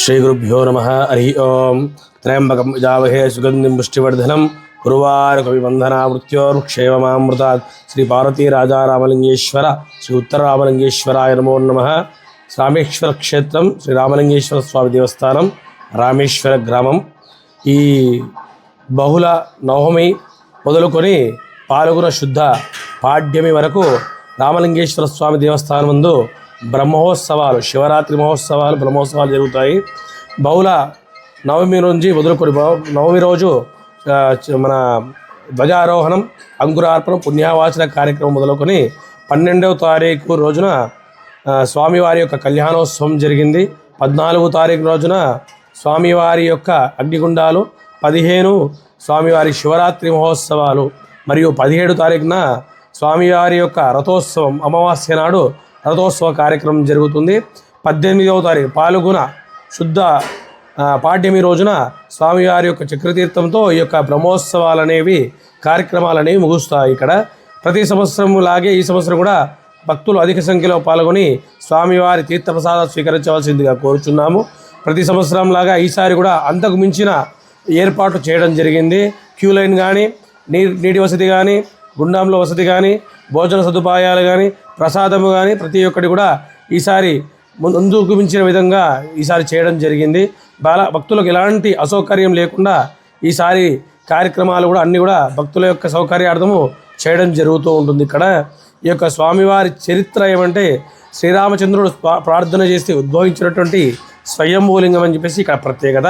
శ్రీ గురుభ్యో నమ హరి ఓం. త్రయంబకం జావహే సుగంధిం పుష్టివర్ధనం. గురువారకవిబంధనామృత్యోర్క్షేమమామృతాత్ శ్రీ పార్వతీ రాజారామలింగేశ్వర శ్రీ ఉత్తరరామలింగేశ్వరాయ నమో నమ. రామేశ్వర క్షేత్రం శ్రీ రామలింగేశ్వర స్వామి దేవస్థానం రామేశ్వర గ్రామం. ఈ బహుళ నవమి మొదలుకొని పాల్గొన శుద్ధ పాడ్యమి వరకు రామలింగేశ్వర స్వామి దేవస్థానం ముందు బ్రహ్మోత్సవాలు శివరాత్రి మహోత్సవాలు బ్రహ్మోత్సవాలు జరుగుతాయి. బహుళ నవమి నుంచి మొదలుకొని నవమి రోజు మన ధ్వజారోహణం అంకురార్పణం పుణ్యావాచన కార్యక్రమం మొదలుకొని పన్నెండవ తారీఖు రోజున స్వామివారి యొక్క కళ్యాణోత్సవం జరిగింది. పద్నాలుగు తారీఖు రోజున స్వామివారి యొక్క అగ్నిగుండాలు పదిహేను స్వామివారి శివరాత్రి మహోత్సవాలు మరియు పదిహేడు తారీఖున స్వామివారి యొక్క రథోత్సవం అమావాస్య నాడు రథోత్సవ కార్యక్రమం జరుగుతుంది. పద్దెనిమిదవ తారీఖు పాల్గొన శుద్ధ పాఠ్యమి రోజున స్వామివారి యొక్క చక్రతీర్థంతో ఈ యొక్క బ్రహ్మోత్సవాలు అనేవి కార్యక్రమాలు అనేవి ముగుస్తాయి ఇక్కడ. ప్రతి సంవత్సరం లాగే ఈ సంవత్సరం కూడా భక్తులు అధిక సంఖ్యలో పాల్గొని స్వామివారి తీర్థప్రసాదం స్వీకరించవలసిందిగా కోరుచున్నాము. ప్రతి సంవత్సరం లాగా ఈసారి కూడా అంతకు మించిన ఏర్పాటు చేయడం జరిగింది. క్యూ లైన్ కానీ నీటి నీటి వసతి కానీ గుండంలో వసతి కానీ భోజన సదుపాయాలు కానీ ప్రసాదము కానీ ప్రతి ఒక్కటి కూడా ఈసారి ముందుకు మించిన విధంగా ఈసారి చేయడం జరిగింది. బాల భక్తులకు ఎలాంటి అసౌకర్యం లేకుండా ఈసారి కార్యక్రమాలు కూడా అన్నీ కూడా భక్తుల యొక్క సౌకర్యార్థము చేయడం జరుగుతూ ఉంటుంది. ఇక్కడ ఈ యొక్క స్వామివారి చరిత్ర ఏమంటే శ్రీరామచంద్రుడు ప్రార్థన చేస్తే ఉద్భవించినటువంటి స్వయంభూలింగం అని చెప్పేసి ఇక్కడ ప్రత్యేకత.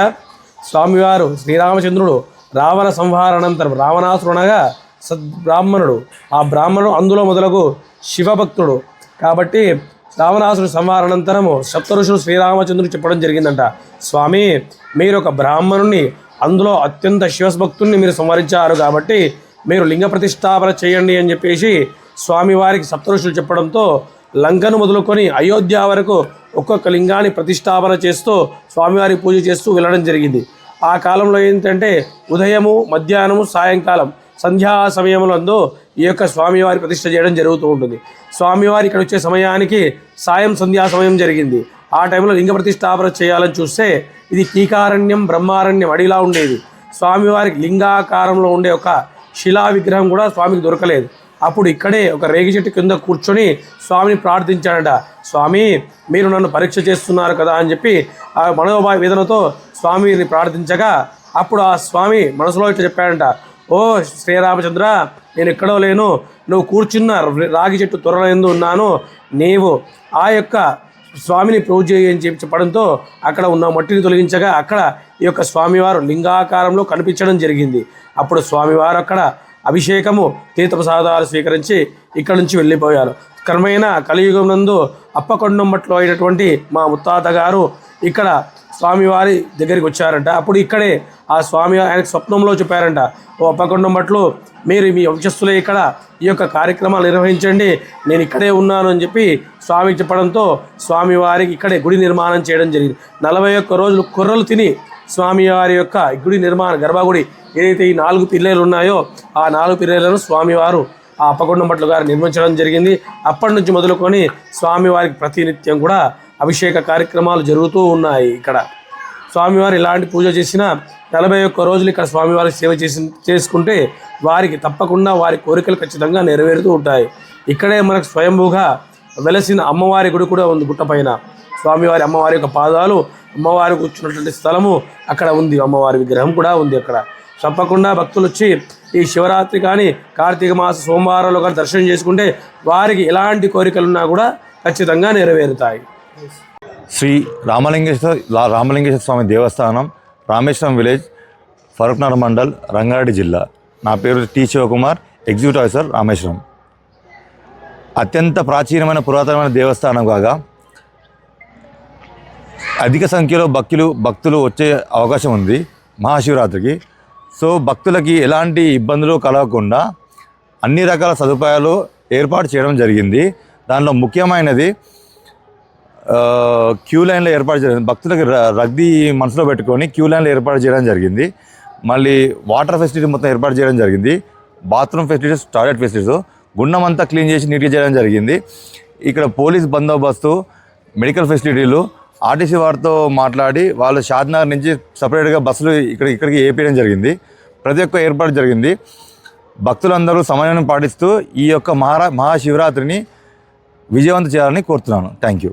స్వామివారు శ్రీరామచంద్రుడు రావణ సంహారానంతరం రావణాసురునగా సద్బ్రాహ్మణుడు. ఆ బ్రాహ్మణుడు అందులో మొదలగు శివభక్తుడు. కాబట్టి రావణాసుడు సంహారానంతరము సప్తఋషులు శ్రీరామచంద్రుడు చెప్పడం జరిగిందంట. స్వామి మీరు ఒక బ్రాహ్మణుని అందులో అత్యంత శివభక్తుల్ని మీరు సంహరించారు కాబట్టి మీరు లింగ ప్రతిష్టాపన చేయండి అని చెప్పేసి స్వామివారికి సప్తఋషులు చెప్పడంతో లంకను మొదలుకొని అయోధ్య వరకు ఒక్కొక్క లింగాన్ని ప్రతిష్టాపన చేస్తూ స్వామివారి పూజ చేస్తూ వెళ్ళడం జరిగింది. ఆ కాలంలో ఏంటంటే ఉదయము మధ్యాహ్నము సాయంకాలం సంధ్యా సమయంలో ఈ యొక్క స్వామివారి ప్రతిష్ట చేయడం జరుగుతూ ఉంటుంది. స్వామివారి ఇక్కడ వచ్చే సమయానికి సాయం సంధ్యా సమయం జరిగింది. ఆ టైంలో లింగ ప్రతిష్టాపన చేయాలని చూస్తే ఇది టీకారణ్యం బ్రహ్మారణ్యం అడిలా ఉండేది. స్వామివారికి లింగాకారంలో ఉండే ఒక శిలా విగ్రహం కూడా స్వామికి దొరకలేదు. అప్పుడు ఇక్కడే ఒక రేగి చెట్టు కింద కూర్చొని స్వామిని ప్రార్థించాడట. స్వామి మీరు నన్ను పరీక్ష చేస్తున్నారు కదా అని చెప్పి ఆ మనోభావ వేదనతో స్వామిని ప్రార్థించగా అప్పుడు ఆ స్వామి మనసులో ఇట్లా చెప్పాడంట. ఓ శ్రీరామచంద్ర నేను ఎక్కడో లేను. నువ్వు కూర్చున్న రాగి చెట్టు త్వరలో ఎందు ఉన్నాను. నీవు ఆ యొక్క స్వామిని పూజ చేయని చెప్పి చెప్పడంతో అక్కడ ఉన్న మట్టిని తొలగించగా అక్కడ ఈ యొక్క స్వామివారు లింగాకారంలో కనిపించడం జరిగింది. అప్పుడు స్వామివారు అక్కడ అభిషేకము తీర్థప్రసాదాలు స్వీకరించి ఇక్కడ నుంచి వెళ్ళిపోయారు. క్రమేణా కలియుగం నందు అప్పకొండమ్మట్లో అయినటువంటి మా ముత్తాత గారు ఇక్కడ స్వామివారి దగ్గరికి వచ్చారంట. అప్పుడు ఇక్కడే ఆ స్వామి ఆయనకు స్వప్నంలో చెప్పారంట. ఓ అప్పకొండమ్మట్లు మీరు మీ వంశస్థులే ఇక్కడ ఈ యొక్క కార్యక్రమాలు నిర్వహించండి. నేను ఇక్కడే ఉన్నాను అని చెప్పి స్వామికి చెప్పడంతో స్వామివారికి ఇక్కడే గుడి నిర్మాణం చేయడం జరిగింది. నలభై ఒక్క రోజులు కుర్రలు తిని స్వామివారి యొక్క గుడి నిర్మాణ గర్భగుడి ఏదైతే ఈ నాలుగు పిల్లలు ఉన్నాయో ఆ నాలుగు పిల్లలను స్వామివారు ఆ అప్పకొండమట్లు గారు నిర్మించడం జరిగింది. అప్పటి నుంచి మొదలుకొని స్వామివారికి ప్రతినిత్యం కూడా అభిషేక కార్యక్రమాలు జరుగుతూ ఉన్నాయి ఇక్కడ. స్వామివారు ఇలాంటి పూజ చేసినా నలభై ఒక్క రోజులు ఇక్కడ స్వామివారికి సేవ చేసి చేసుకుంటే వారికి తప్పకుండా వారి కోరికలు ఖచ్చితంగా నెరవేరుతూ ఉంటాయి. ఇక్కడే మనకు స్వయంభూగా వెలసిన అమ్మవారి గుడి కూడా ఉంది గుట్టపైన స్వామివారి అమ్మవారి యొక్క పాదాలు అమ్మవారి కూర్చున్నటువంటి స్థలము అక్కడ ఉంది. అమ్మవారి విగ్రహం కూడా ఉంది అక్కడ. తప్పకుండా భక్తులు వచ్చి ఈ శివరాత్రి కానీ కార్తీక మాస సోమవారంలో కానీ దర్శనం చేసుకుంటే వారికి ఎలాంటి కోరికలున్నా కూడా ఖచ్చితంగా నెరవేరుతాయి. శ్రీ రామలింగేశ్వర రామలింగేశ్వర స్వామి దేవస్థానం రామేశ్వరం విలేజ్ ఫరూక్నగర్ మండల్ రంగారెడ్డి జిల్లా. నా పేరు T Shivakumar executive officer Rameshwaram. అత్యంత ప్రాచీనమైన పురాతనమైన దేవస్థానం కాగా అధిక సంఖ్యలో భక్తులు భక్తులు వచ్చే అవకాశం ఉంది మహాశివరాత్రికి. సో భక్తులకి ఎలాంటి ఇబ్బందులు కలగకుండా అన్ని రకాల సదుపాయాలు ఏర్పాటు చేయడం జరిగింది. దానిలో ముఖ్యమైనది క్యూ లైన్లో ఏర్పాటు చేయడం భక్తులకు రద్దీ మనసులో పెట్టుకొని క్యూ లైన్లో ఏర్పాటు చేయడం జరిగింది. మళ్ళీ వాటర్ ఫెసిలిటీ మొత్తం ఏర్పాటు చేయడం జరిగింది. బాత్రూమ్ ఫెసిలిటీస్ టాయిలెట్ ఫెసిలిటీస్ గుండం అంతా క్లీన్ చేసి నీట్గా చేయడం జరిగింది. ఇక్కడ పోలీస్ బందోబస్తు మెడికల్ ఫెసిలిటీలు ఆర్టీసీ వారితో మాట్లాడి వాళ్ళు షాద్నగర్ నుంచి సపరేట్గా బస్సులు ఇక్కడ ఇక్కడికి ఏపీయడం జరిగింది. ప్రతి ఒక్క ఏర్పాటు జరిగింది. భక్తులందరూ సమన్వయం పాటిస్తూ ఈ యొక్క మహారా మహాశివరాత్రిని విజయవంతం చేయాలని కోరుతున్నాను. Thank you